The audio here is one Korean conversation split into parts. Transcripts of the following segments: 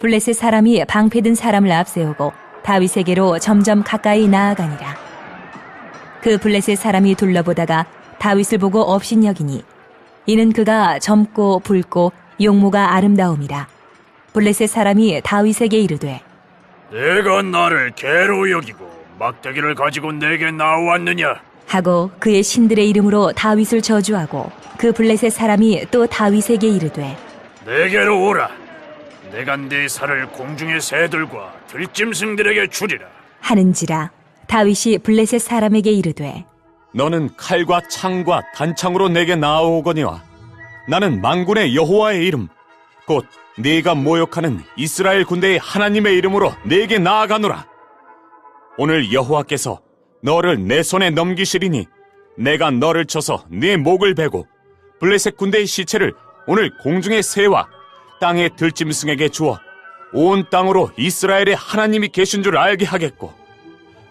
블레셋 사람이 방패든 사람을 앞세우고 다윗에게로 점점 가까이 나아가니라. 그 블레셋 사람이 둘러보다가 다윗을 보고 업신여기니 이는 그가 젊고 붉고 용모가 아름다움이라. 블레셋 사람이 다윗에게 이르되 내가 나를 개로 여기고 막대기를 가지고 내게 나왔느냐? 하고 그의 신들의 이름으로 다윗을 저주하고 그 블레셋 사람이 또 다윗에게 이르되 내게로 오라. 내가 네 살을 공중의 새들과 들짐승들에게 주리라. 하는지라 다윗이 블레셋 사람에게 이르되 너는 칼과 창과 단창으로 내게 나아오거니와 나는 망군의 여호와의 이름 곧 네가 모욕하는 이스라엘 군대의 하나님의 이름으로 내게 나아가노라 오늘 여호와께서 너를 내 손에 넘기시리니 내가 너를 쳐서 네 목을 베고 블레셋 군대의 시체를 오늘 공중의 새와 땅의 들짐승에게 주어 온 땅으로 이스라엘의 하나님이 계신 줄 알게 하겠고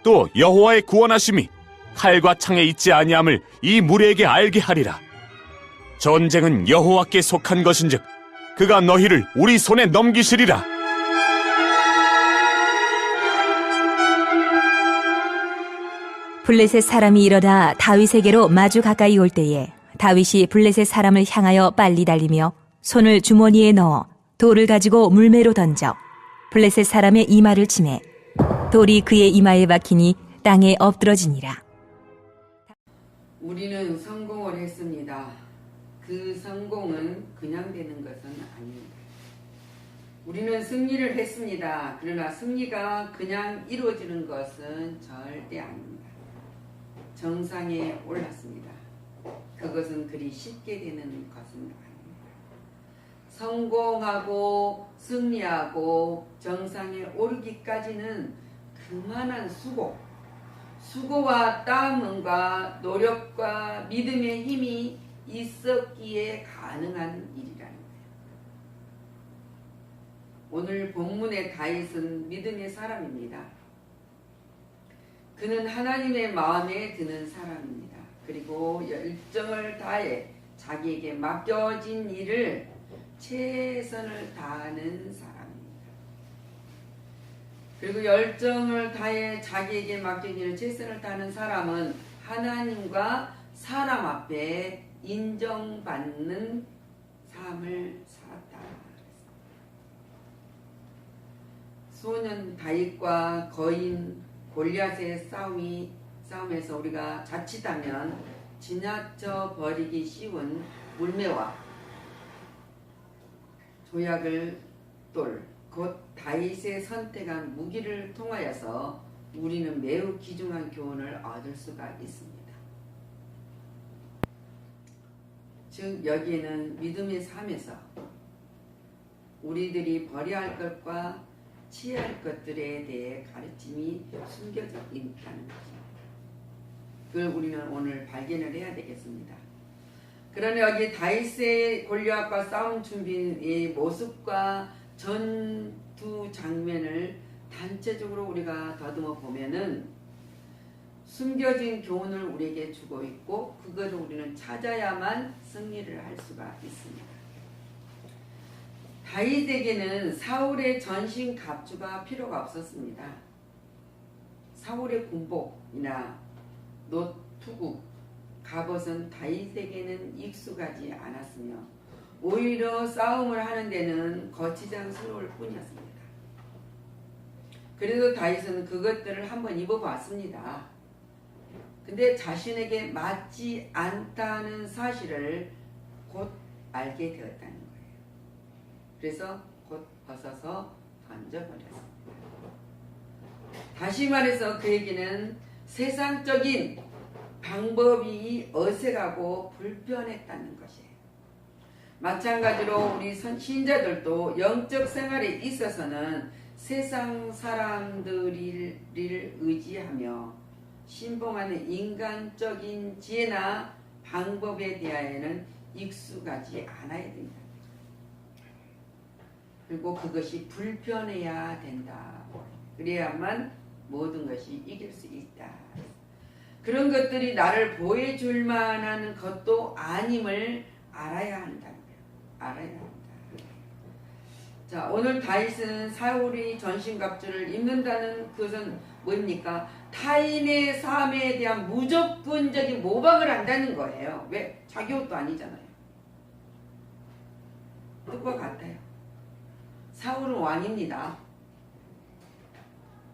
또 여호와의 구원하심이 칼과 창에 있지 아니함을 이 무리에게 알게 하리라. 전쟁은 여호와께 속한 것인즉 그가 너희를 우리 손에 넘기시리라. 블레셋 사람이 일어나 다윗에게로 마주 가까이 올 때에 다윗이 블레셋 사람을 향하여 빨리 달리며 손을 주머니에 넣어 돌을 가지고 물매로 던져 블레셋 사람의 이마를 치매 돌이 그의 이마에 박히니 땅에 엎드러지니라. 우리는 성공을 했습니다. 그 성공은 그냥 되는 것은 아닙니다. 우리는 승리를 했습니다. 그러나 승리가 그냥 이루어지는 것은 절대 아닙니다. 정상에 올랐습니다. 그것은 그리 쉽게 되는 것은 아닙니다. 성공하고 승리하고 정상에 오르기까지는 그만한 수고, 수고와 땀과 노력과 믿음의 힘이 있었기에 가능한 일이라는 거예요. 오늘 본문의 다윗은 믿음의 사람입니다. 그는 하나님의 마음에 드는 사람입니다. 그리고 열정을 다해 자기에게 맡겨진 일을 최선을 다하는 사람입니다. 그리고 열정을 다해 자기에게 일을 최선을 다하는 사람은 하나님과 사람 앞에 인정받는 삶을 살았다. 소년 다윗과 거인 골리앗의 싸움이 싸움에서 우리가 자칫하면 지나쳐 버리기 쉬운 물매와 조약을 돌, 곧 다윗의 선택한 무기를 통하여서 우리는 매우 귀중한 교훈을 얻을 수가 있습니다. 즉 여기에는 믿음의 삶에서 우리들이 버려야 할 것과 취해야 할 것들에 대해 가르침이 숨겨져 있다는 것입니다. 그걸 우리는 오늘 발견을 해야 되겠습니다. 그러나 여기 다윗의 골리앗과 싸움 준비의 모습과 전투 장면을 단체적으로 우리가 더듬어 보면은 숨겨진 교훈을 우리에게 주고 있고 그것을 우리는 찾아야만 승리를 할 수가 있습니다. 다윗에게는 사울의 전신 갑주가 필요가 없었습니다. 사울의 군복이나 노투국 갑옷은 다윗에게는 익숙하지 않았으며 오히려 싸움을 하는 데는 거치장스러울 뿐이었습니다. 그래도 다윗은 그것들을 한번 입어봤습니다. 근데 자신에게 맞지 않다는 사실을 곧 알게 되었다는 거예요. 그래서 곧 벗어서 던져버렸습니다. 다시 말해서 그에게는 세상적인 방법이 어색하고 불편했다는 것이에요. 마찬가지로 우리 신자들도 영적 생활에 있어서는 세상 사람들을 의지하며 신봉하는 인간적인 지혜나 방법에 대하여는 익숙하지 않아야 된다. 그리고 그것이 불편해야 된다. 그래야만 모든 것이 이길 수 있다. 그런 것들이 나를 보여줄 만한 것도 아님을 알아야 거예요. 알아야 한다. 자, 오늘 다윗은 사울이 전신갑주를 입는다는 것은 뭡니까? 타인의 삶에 대한 무조건적인 모방을 한다는 거예요. 왜? 자기 옷도 아니잖아요. 뜻과 같아요. 사울은 왕입니다.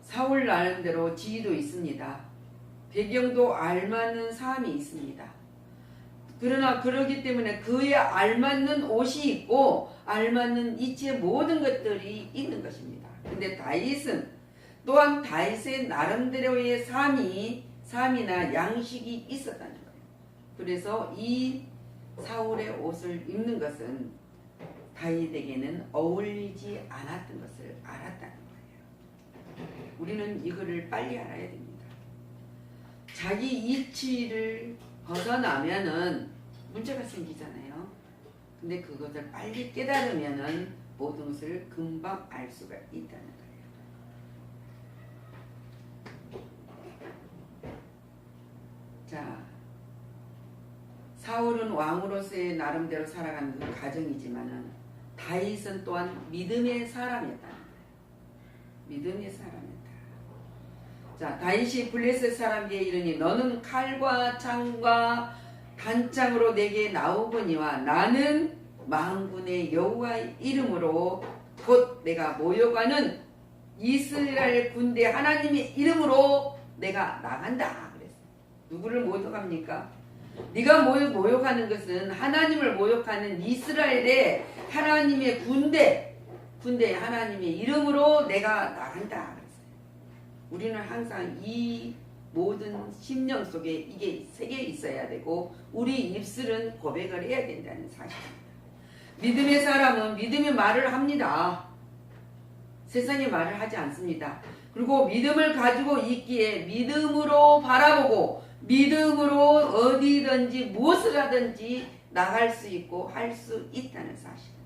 사울 나름대로 지위도 있습니다. 배경도 알맞는 삶이 있습니다. 그러나 그러기 때문에 그에 알맞는 옷이 있고 알맞는 이치의 모든 것들이 있는 것입니다. 근데 다윗은 또한 다윗의 나름대로의 삶이 삶이나 양식이 있었다는 거예요. 그래서 이 사울의 옷을 입는 것은 다윗에게는 어울리지 않았던 것을 알았다는 거예요. 우리는 이거를 빨리 알아야 됩니다. 자기 이치를 벗어나면은 문제가 생기잖아요. 근데 그것을 빨리 깨달으면은 모든 것을 금방 알 수가 있다는 거예요. 자, 사울은 왕으로서의 나름대로 살아가는 그 가정이지만은 다윗은 또한 믿음의 사람이었다는 거예요. 믿음의 사람이었다. 자, 다윗이 블레셋 사람에게 이르니 너는 칼과 창과 단창으로 내게 나오거니와 나는 만군의 여호와의 이름으로 곧 내가 모여가는 이스라엘 군대 하나님의 이름으로 내가 나간다. 누구를 모욕합니까? 네가 모욕, 모욕하는 것은 하나님을 모욕하는 이스라엘의 하나님의 군대 군대 하나님의 이름으로 내가 나간다. 우리는 항상 이 모든 심령 속에 이게 새겨 있어야 되고 우리 입술은 고백을 해야 된다는 사실입니다. 믿음의 사람은 믿음의 말을 합니다. 세상의 말을 하지 않습니다. 그리고 믿음을 가지고 있기에 믿음으로 바라보고 믿음으로 어디든지 무엇을 하든지 나갈 수 있고 할 수 있다는 사실입니다.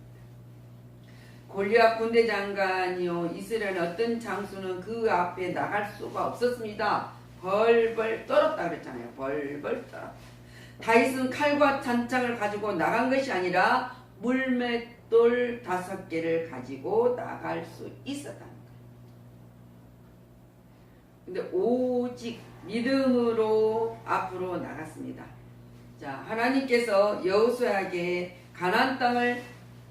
골리앗 군대 장관이요 이스라엘 어떤 장수는 그 앞에 나갈 수가 없었습니다. 벌벌 떨었다 그랬잖아요. 벌벌 떨었다. 다윗은 칼과 잔창을 가지고 나간 것이 아니라 물맷돌 다섯 개를 가지고 나갈 수 있었다는 거예요. 근데 오직 믿음으로 앞으로 나갔습니다. 자, 하나님께서 여호수아에게 가나안 땅을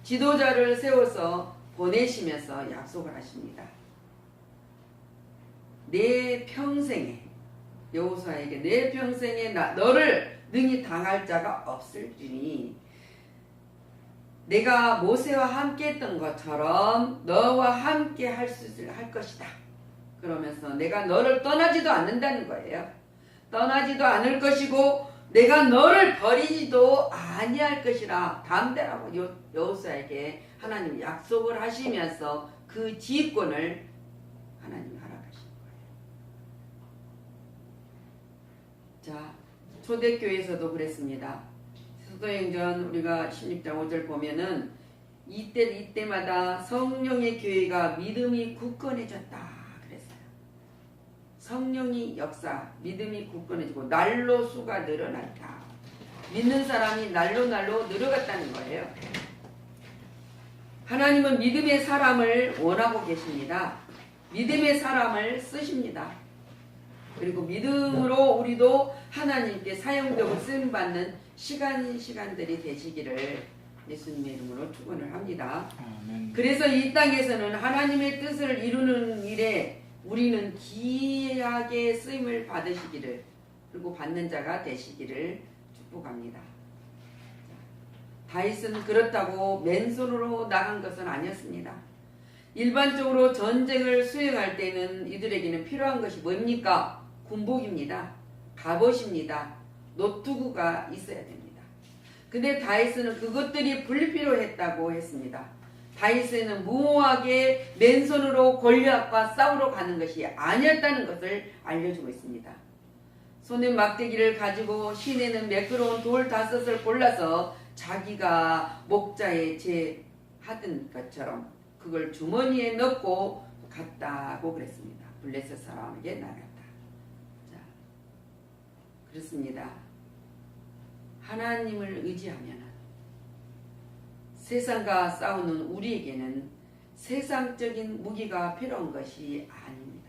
지도자를 세워서 보내시면서 약속을 하십니다. 내 평생에 여호수아에게 내 평생에 나, 너를 능히 당할 자가 없을지니 내가 모세와 함께 했던 것처럼 너와 함께 할수할 것이다. 그러면서 내가 너를 떠나지도 않는다는 거예요. 떠나지도 않을 것이고 내가 너를 버리지도 아니할 것이라 담대라고 여- 여호수아에게 하나님 약속을 하시면서 그 지휘권을 하나님이 허락하신 거예요. 자, 초대교회에서도 그랬습니다. 사도행전 우리가 16장 5절 보면은 이때 이때마다 성령의 교회가 믿음이 굳건해졌다. 성령이 역사, 믿음이 굳건해지고 날로 수가 늘어났다. 믿는 사람이 날로 날로 늘어갔다는 거예요. 하나님은 믿음의 사람을 원하고 계십니다. 믿음의 사람을 쓰십니다. 그리고 믿음으로 우리도 하나님께 사용되고 쓰임 받는 시간 시간들이 되시기를 예수님의 이름으로 축원을 합니다. 그래서 이 땅에서는 하나님의 뜻을 이루는 일에 우리는 귀하게 쓰임을 받으시기를 그리고 받는 자가 되시기를 축복합니다. 다윗은 그렇다고 맨손으로 나간 것은 아니었습니다. 일반적으로 전쟁을 수행할 때는 이들에게는 필요한 것이 뭡니까? 군복입니다. 갑옷입니다. 노트구가 있어야 됩니다. 근데 다윗은 그것들이 불필요했다고 했습니다. 다윗은 무모하게 맨손으로 골리앗과 싸우러 가는 것이 아니었다는 것을 알려주고 있습니다. 손에 막대기를 가지고 시내는 매끄러운 돌 다섯을 골라서 자기가 목자에 제 하던 것처럼 그걸 주머니에 넣고 갔다고 그랬습니다. 블레셋 사람에게 나갔다. 자, 그렇습니다. 하나님을 의지하면 세상과 싸우는 우리에게는 세상적인 무기가 필요한 것이 아닙니다.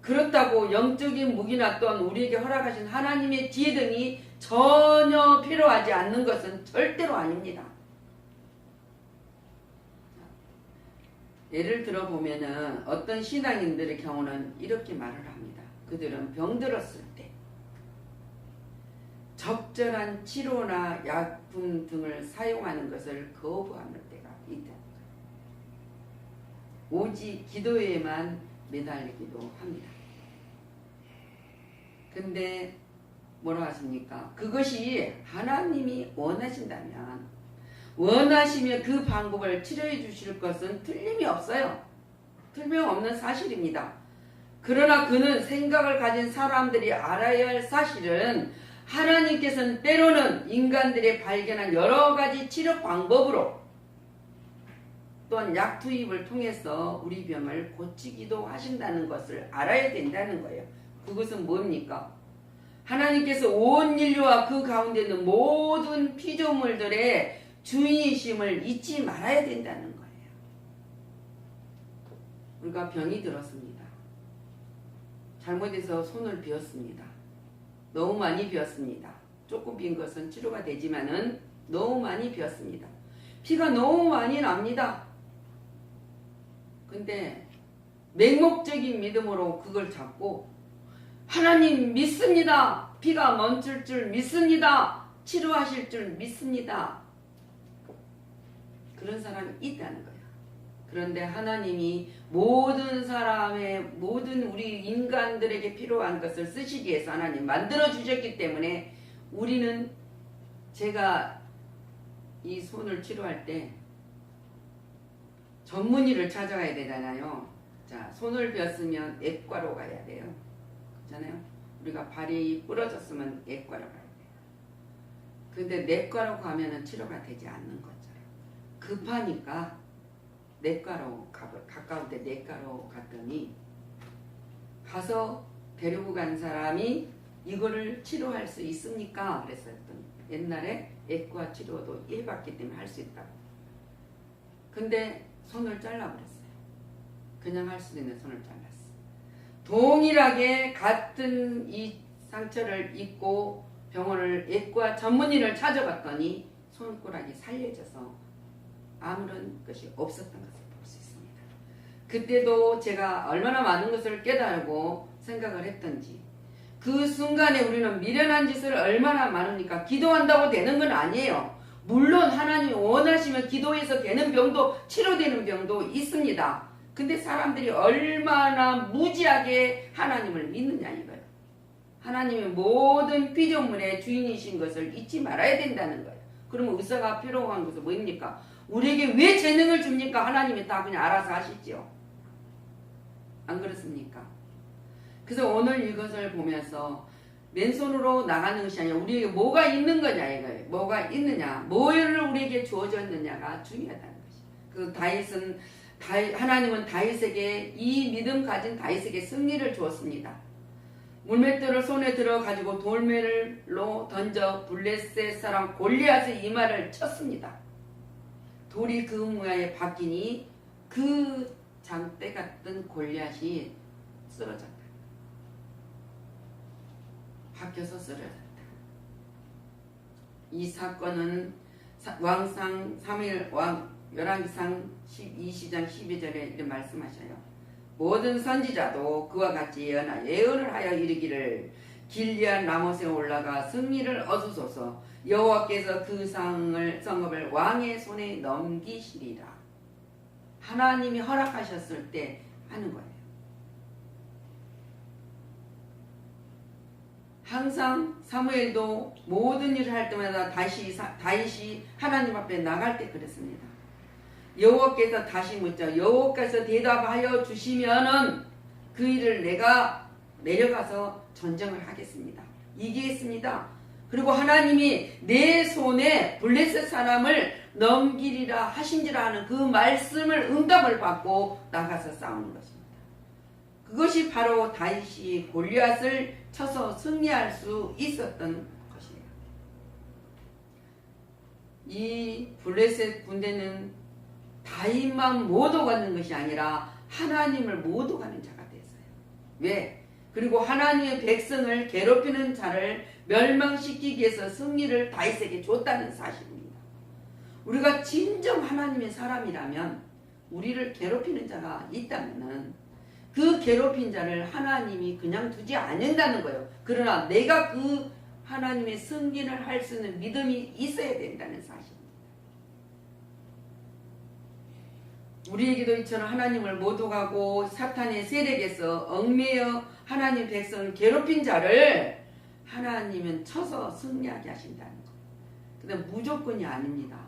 그렇다고 영적인 무기나 또한 우리에게 허락하신 하나님의 지혜 등이 전혀 필요하지 않는 것은 절대로 아닙니다. 예를 들어 보면 은 어떤 신앙인들의 경우는 이렇게 말을 합니다. 그들은 병들었을 때 적절한 치료나 약품 등을 사용하는 것을 거부하는 때가 있다. 오직 기도에만 매달리기도 합니다. 근데 뭐라 하십니까? 그것이 하나님이 원하신다면 원하시면 그 방법을 치료해 주실 것은 틀림이 없어요. 틀림없는 사실입니다. 그러나 그는 생각을 가진 사람들이 알아야 할 사실은 하나님께서는 때로는 인간들이 발견한 여러 가지 치료 방법으로 또한 약 투입을 통해서 우리 병을 고치기도 하신다는 것을 알아야 된다는 거예요. 그것은 뭡니까? 하나님께서 온 인류와 그 가운데 있는 모든 피조물들의 주인이심을 잊지 말아야 된다는 거예요. 우리가 병이 들었습니다. 잘못해서 손을 비었습니다. 너무 많이 비었습니다. 조금 빈 것은 치료가 되지만은 너무 많이 비었습니다. 피가 너무 많이 납니다. 근데 맹목적인 믿음으로 그걸 잡고 하나님 믿습니다. 피가 멈출 줄 믿습니다. 치료하실 줄 믿습니다. 그런 사람이 있다는 거야. 그런데 하나님이 모든 사람의 모든 우리 인간들에게 필요한 것을 쓰시기 위해서 하나님 만들어 주셨기 때문에 우리는 제가 이 손을 치료할 때 전문의를 찾아가야 되잖아요. 자, 손을 ቢ었으면 액과로 가야 돼요. 그렇잖아요. 우리가 발이 부러졌으면 액과로 가야 돼요. 근데 내과로 가면은 치료가 되지 않는 것처럼 급하니까 내과로 가, 가까운데 내과로 갔더니 가서 데리고 간 사람이 이거를 치료할 수 있습니까? 그랬었더니 옛날에 액과 치료도 해봤기 때문에 할 수 있다고. 근데 손을 잘라버렸어요. 그냥 할 수 있는 손을 잘랐어. 동일하게 같은 이 상처를 입고 병원을 액과 전문의를 찾아갔더니 손가락이 살려져서 아무런 것이 없었던 있습니다. 그때도 제가 얼마나 많은 것을 깨달고 생각을 했던지 그 순간에 우리는 미련한 짓을 얼마나 많으니까 기도한다고 되는 건 아니에요. 물론 하나님 원하시면 기도해서 되는 병도 치료되는 병도 있습니다. 근데 사람들이 얼마나 무지하게 하나님을 믿느냐 이거예요. 하나님의 모든 피조물의 주인이신 것을 잊지 말아야 된다는 거예요. 그러면 의사가 필요한 것은 뭡니까? 우리에게 왜 재능을 줍니까? 하나님이 다 그냥 알아서 하시죠. 안 그렇습니까? 그래서 오늘 이것을 보면서 맨손으로 나가는 것이 아니라 우리에게 뭐가 있는 거냐 이거예요. 뭐가 있느냐, 뭐를 우리에게 주어졌느냐가 중요하다는 것이. 그 다윗은 다윗, 하나님은 다윗에게 이 믿음 가진 다윗에게 승리를 주었습니다. 물맷돌을 손에 들어 가지고 돌매를로 던져 블레셋 사람 골리앗의 이마를 쳤습니다. 돌이 그 모양에 바뀌니 그 장대 같은 골리앗이 쓰러졌다. 바뀌어서 쓰러졌다. 이 사건은 사- 왕상 3일 왕 열왕기상 12시장 12절에 이렇게 말씀하셔요. 모든 선지자도 그와 같이 예언하 예언을 하여 이르기를 길리안 라못에 올라가 승리를 얻으소서 여호와께서 그 상을 성읍을 왕의 손에 넘기시리라. 하나님이 허락하셨을 때 하는 거예요. 항상 사무엘도 모든 일을 할 때마다 다시 사- 다윗이 하나님 앞에 나갈 때 그랬습니다. 여호와께서 다시 묻자 여호와께서 대답하여 주시면은 그 일을 내가 내려가서 전쟁을 하겠습니다. 이기겠습니다. 그리고 하나님이 내 손에 블레셋 사람을 넘기리라 하신지라 하는 그 말씀을 응답을 받고 나가서 싸우는 것입니다. 그것이 바로 다윗이 골리앗을 쳐서 승리할 수 있었던 것이에요. 이 블레셋 군대는 다윗만 못 오가는 것이 아니라 하나님을 못 오가는 자가 됐어요. 왜? 그리고 하나님의 백성을 괴롭히는 자를 멸망시키기 위해서 승리를 다윗에게 줬다는 사실입니다. 우리가 진정 하나님의 사람이라면 우리를 괴롭히는 자가 있다면은 그 괴롭힌 자를 하나님이 그냥 두지 않는다는 거예요. 그러나 내가 그 하나님의 승리를 할 수 있는 믿음이 있어야 된다는 사실입니다. 우리에게도 이처럼 하나님을 못 오가고 사탄의 세력에서 얽매여 하나님 백성을 괴롭힌 자를 하나님은 쳐서 승리하게 하신다는 거예요. 근데 무조건이 아닙니다.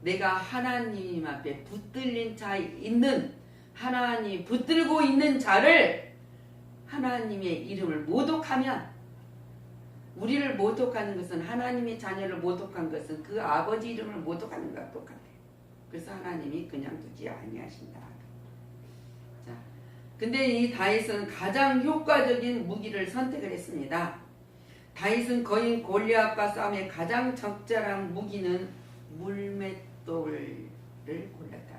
내가 하나님 앞에 붙들린 자 있는 하나님 붙들고 있는 자를 하나님의 이름을 모독하면 우리를 모독하는 것은 하나님의 자녀를 모독한 것은 그 아버지 이름을 모독하는 것과 똑같아요. 그래서 하나님이 그냥 두지 아니하신다. 자, 근데 이 다윗은 가장 효과적인 무기를 선택을 했습니다. 다윗은 거인 골리앗과 싸움에 가장 적절한 무기는 물맷돌을 골랐다.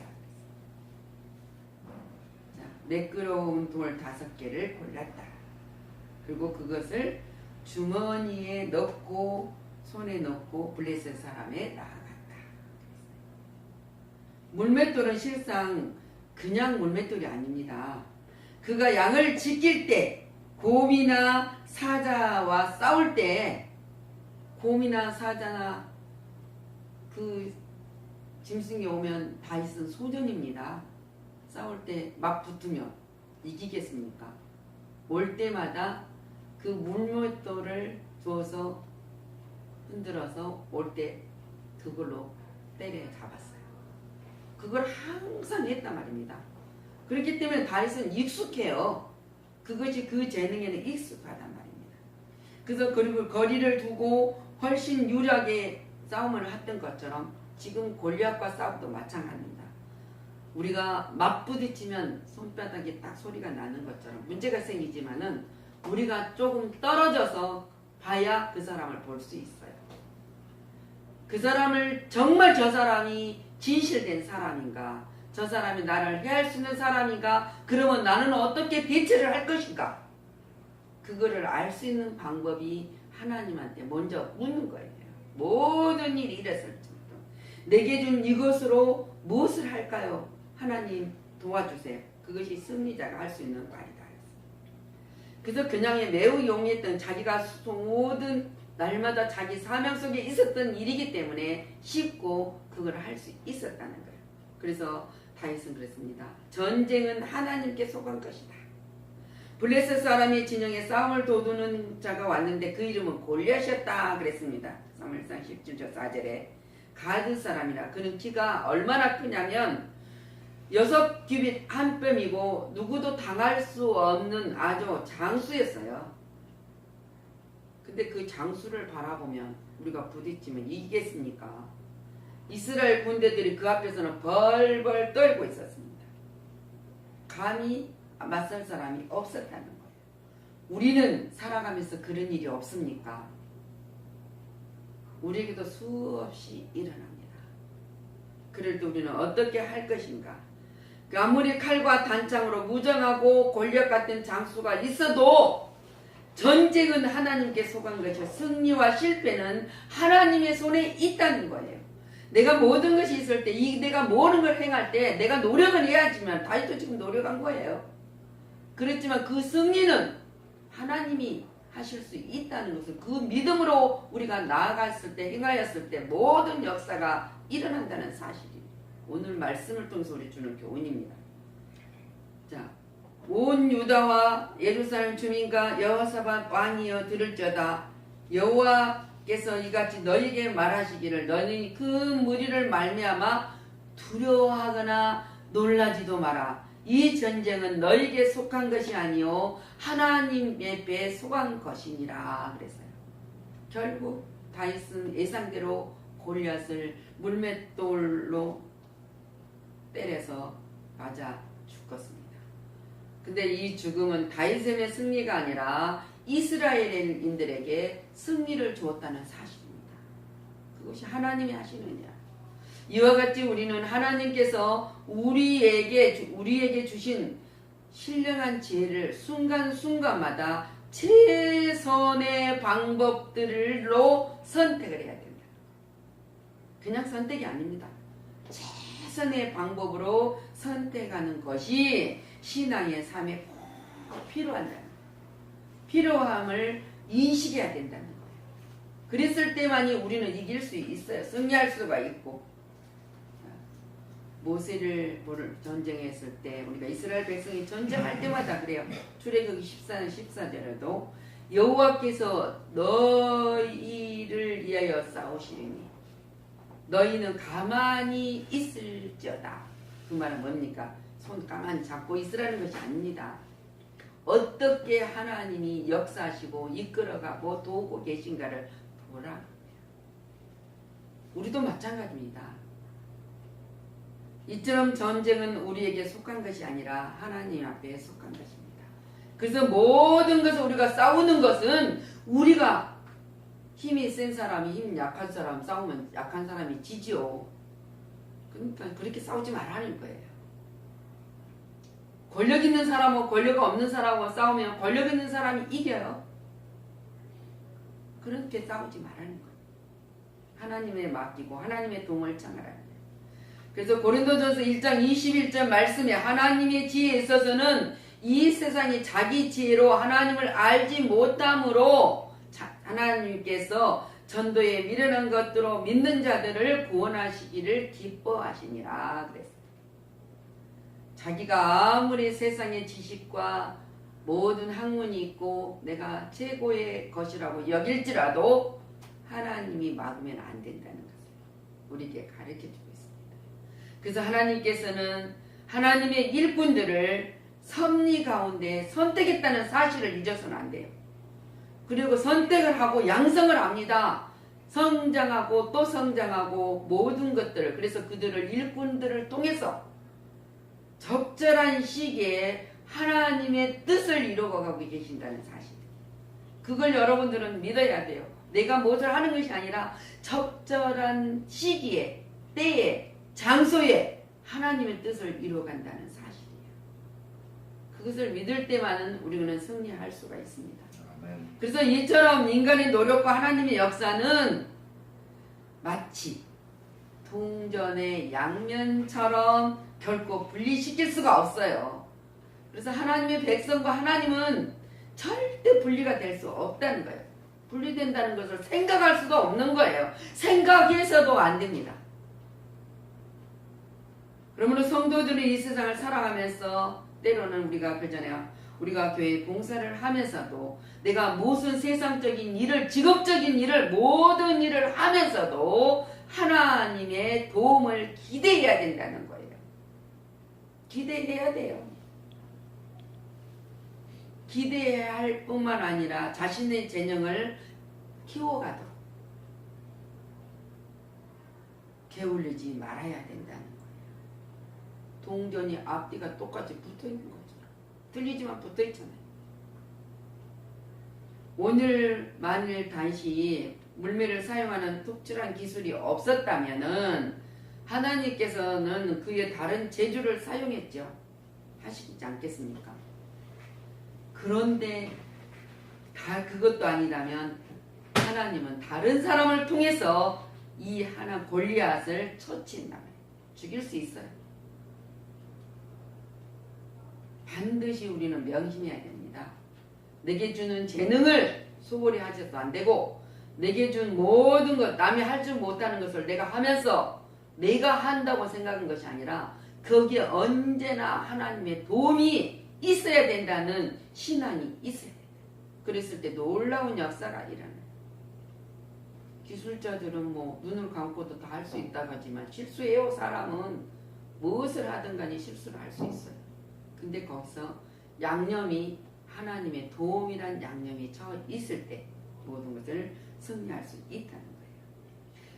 자, 매끄러운 돌 다섯 개를 골랐다. 그리고 그것을 주머니에 넣고 손에 넣고 블레셋 사람에 나아갔다. 물맷돌은 실상 그냥 물맷돌이 아닙니다. 그가 양을 지킬 때 곰이나 사자와 싸울 때 곰이나 사자나 그 짐승이 오면 다윗은 소전입니다. 싸울 때 막 붙으면 이기겠습니까? 올 때마다 그 물맷돌을 주어서 흔들어서 올 때 그걸로 때려 잡았어요. 그걸 항상 했단 말입니다. 그렇기 때문에 다윗은 익숙해요. 그것이 그 재능에는 익숙하단 말입니다. 그래서 그리고 거리를 두고 훨씬 유리하게 싸움을 했던 것처럼 지금 골리앗과 싸움도 마찬가지입니다. 우리가 맞부딪히면 손바닥에 딱 소리가 나는 것처럼 문제가 생기지만은 우리가 조금 떨어져서 봐야 그 사람을 볼 수 있어요. 그 사람을 정말 저 사람이 진실된 사람인가? 저 사람이 나를 해할 수 있는 사람인가? 그러면 나는 어떻게 대처를 할 것인가? 그거를 알 수 있는 방법이 하나님한테 먼저 묻는 거예요. 모든 일이 이랬을지도 내게 준 이것으로 무엇을 할까요? 하나님 도와주세요. 그것이 승리자가 할 수 있는 말이다. 그래서 그냥에 매우 용이했던 자기가 모든 날마다 자기 사명 속에 있었던 일이기 때문에 쉽고 그걸 할 수 있었다는 거예요. 그래서 다윗은 그랬습니다. 전쟁은 하나님께 속한 것이다. 블레셋 사람이 진영에 싸움을 도두는 자가 왔는데 그 이름은 골리앗이었다 그랬습니다. 사무엘상 17절 4절에 가드 사람이라 그는 키가 얼마나 크냐면 여섯 규빗 한 뼘이고 누구도 당할 수 없는 아주 장수였어요. 근데 그 장수를 바라보면 우리가 부딪히면 이기겠습니까? 이스라엘 군대들이 그 앞에서는 벌벌 떨고 있었습니다. 감히 맞설 사람이 없었다는 거예요. 우리는 살아가면서 그런 일이 없습니까? 우리에게도 수없이 일어납니다. 그럴 때 우리는 어떻게 할 것인가? 그 아무리 칼과 단창으로 무정하고 권력 같은 장수가 있어도 전쟁은 하나님께 속한 것이 승리와 실패는 하나님의 손에 있다는 거예요. 내가 모든 것이 있을 때, 이 내가 모든 걸 행할 때 내가 노력을 해야지만 다윗도 지금 노력한 거예요. 그렇지만 그 승리는 하나님이 하실 수 있다는 것을 그 믿음으로 우리가 나아갔을 때 행하였을 때 모든 역사가 일어난다는 사실이 오늘 말씀을 통해서 우리 주는 교훈입니다. 자, 온 유다와 예루살렘 주민과 여호사밧 왕이여 들을저다 여호와 께서 이같이 너희에게 말하시기를 너희 그 무리를 말미암아 두려워하거나 놀라지도 마라 이 전쟁은 너희에게 속한 것이 아니요 하나님의 배에 속한 것이니라 그랬어요. 결국 다윗은 예상대로 골리앗을 물맷돌로 때려서 맞아 죽었습니다. 근데 이 죽음은 다윗의 승리가 아니라 이스라엘인들에게 승리를 주었다는 사실입니다. 그것이 하나님이 하시느냐. 이와 같이 우리는 하나님께서 우리에게 주- 우리에게 주신 신령한 지혜를 순간순간마다 최선의 방법들로 선택을 해야 된다. 그냥 선택이 아닙니다. 최선의 방법으로 선택하는 것이 신앙의 삶에 꼭 필요한다. 필요함을 인식해야 된다는 거예요. 그랬을 때만이 우리는 이길 수 있어요. 승리할 수가 있고. 모세를 전쟁했을 때 우리가 이스라엘 백성이 전쟁할 때마다 그래요. 출애굽기 14장 14절에도 여호와께서 너희를 위하여 싸우시리니 너희는 가만히 있을지어다. 그 말은 뭡니까? 손 가만히 잡고 있으라는 것이 아닙니다. 어떻게 하나님이 역사하시고 이끌어가고 도우고 계신가를 보라. 우리도 마찬가지입니다. 이처럼 전쟁은 우리에게 속한 것이 아니라 하나님 앞에 속한 것입니다. 그래서 모든 것을 우리가 싸우는 것은 우리가 힘이 센 사람이 힘 약한 사람 싸우면 약한 사람이 지지요. 그러니까 그렇게 싸우지 말라는 거예요. 권력 있는 사람하고 권력 없는 사람하고 싸우면 권력 있는 사람이 이겨요. 그렇게 싸우지 말라는 거예요. 하나님에 맡기고 하나님의 동을 거예요. 그래서 고린도전서 1장 21절 말씀에 하나님의 지혜에 있어서는 이 세상이 자기 지혜로 하나님을 알지 못함으로 자- 하나님께서 전도에 미련한 것들로 믿는 자들을 구원하시기를 기뻐하시니라 그랬어요. 자기가 아무리 세상의 지식과 모든 학문이 있고 내가 최고의 것이라고 여길지라도 하나님이 막으면 안 된다는 것을 우리에게 가르쳐 주고 있습니다. 그래서 하나님께서는 하나님의 일꾼들을 섭리 가운데 선택했다는 사실을 잊어서는 안 돼요. 그리고 선택을 하고 양성을 합니다. 성장하고 또 성장하고 모든 것들을 그래서 그들을 일꾼들을 통해서 적절한 시기에 하나님의 뜻을 이루어가고 계신다는 사실. 그걸 여러분들은 믿어야 돼요. 내가 무엇을 하는 것이 아니라 적절한 시기에, 때에, 장소에 하나님의 뜻을 이루어간다는 사실이에요. 그것을 믿을 때만은 우리는 승리할 수가 있습니다. 그래서 이처럼 인간의 노력과 하나님의 역사는 마치 동전의 양면처럼 결코 분리시킬 수가 없어요. 그래서 하나님의 백성과 하나님은 절대 분리가 될 수 없다는 거예요. 분리된다는 것을 생각할 수도 없는 거예요. 생각해서도 안 됩니다. 그러므로 성도들이 이 세상을 살아가면서 때로는 우리가 그 전에 우리가 교회 봉사를 하면서도 내가 무슨 세상적인 일을 직업적인 일을 모든 일을 하면서도 하나님의 도움을 기대해야 된다는 거예요. 기대해야 돼요. 기대해야 할 뿐만 아니라 자신의 재능을 키워가도록 게을르지 말아야 된다는 거예요. 동전이 앞뒤가 똑같이 붙어 있는 거죠. 틀리지만 붙어 있잖아요. 오늘 만일 당시 물매를 사용하는 특출한 기술이 없었다면은 하나님께서는 그의 다른 재주를 사용했죠. 하시지 않겠습니까? 그런데 다 그것도 아니라면 하나님은 다른 사람을 통해서 이 하나 골리앗을 처치한다면 죽일 수 있어요. 반드시 우리는 명심해야 됩니다. 내게 주는 재능을 소홀히 하셔도 안 되고 내게 준 모든 것 남이 할 줄 못하는 것을 내가 하면서 내가 한다고 생각한 것이 아니라 거기에 언제나 하나님의 도움이 있어야 된다는 신앙이 있어야 돼요. 그랬을 때 놀라운 역사가 일어나요. 기술자들은 뭐 눈을 감고도 다 할 수 있다고 하지만 실수해요. 사람은 무엇을 하든 간에 실수를 할 수 있어요. 근데 거기서 양념이 하나님의 도움이란 양념이 쳐 있을 때 모든 것을 승리할 수 있다는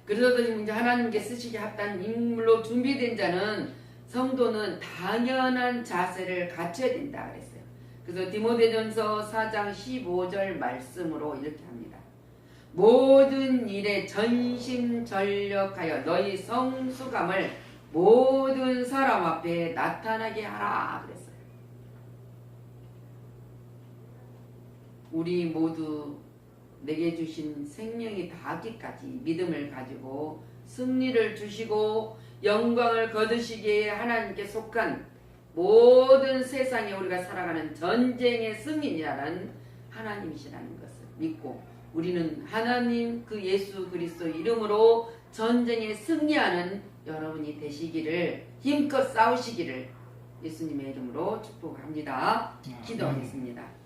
거예요. 지금 이제 하나님께 쓰시기 합당한 인물로 준비된 자는 성도는 당연한 자세를 갖춰야 된다 그랬어요. 그래서 디모데전서 4장 15절 말씀으로 이렇게 합니다. 모든 일에 전심전력하여 너희 성수감을 모든 사람 앞에 나타나게 하라 그랬어요. 우리 모두 내게 주신 생명이 닿기까지 믿음을 가지고 승리를 주시고 영광을 거두시기에 하나님께 속한 모든 세상에 우리가 살아가는 전쟁의 승인이라는 하나님이시라는 것을 믿고 우리는 하나님 그 예수 그리스도 이름으로 전쟁에 승리하는 여러분이 되시기를 힘껏 싸우시기를 예수님의 이름으로 축복합니다. 기도하겠습니다.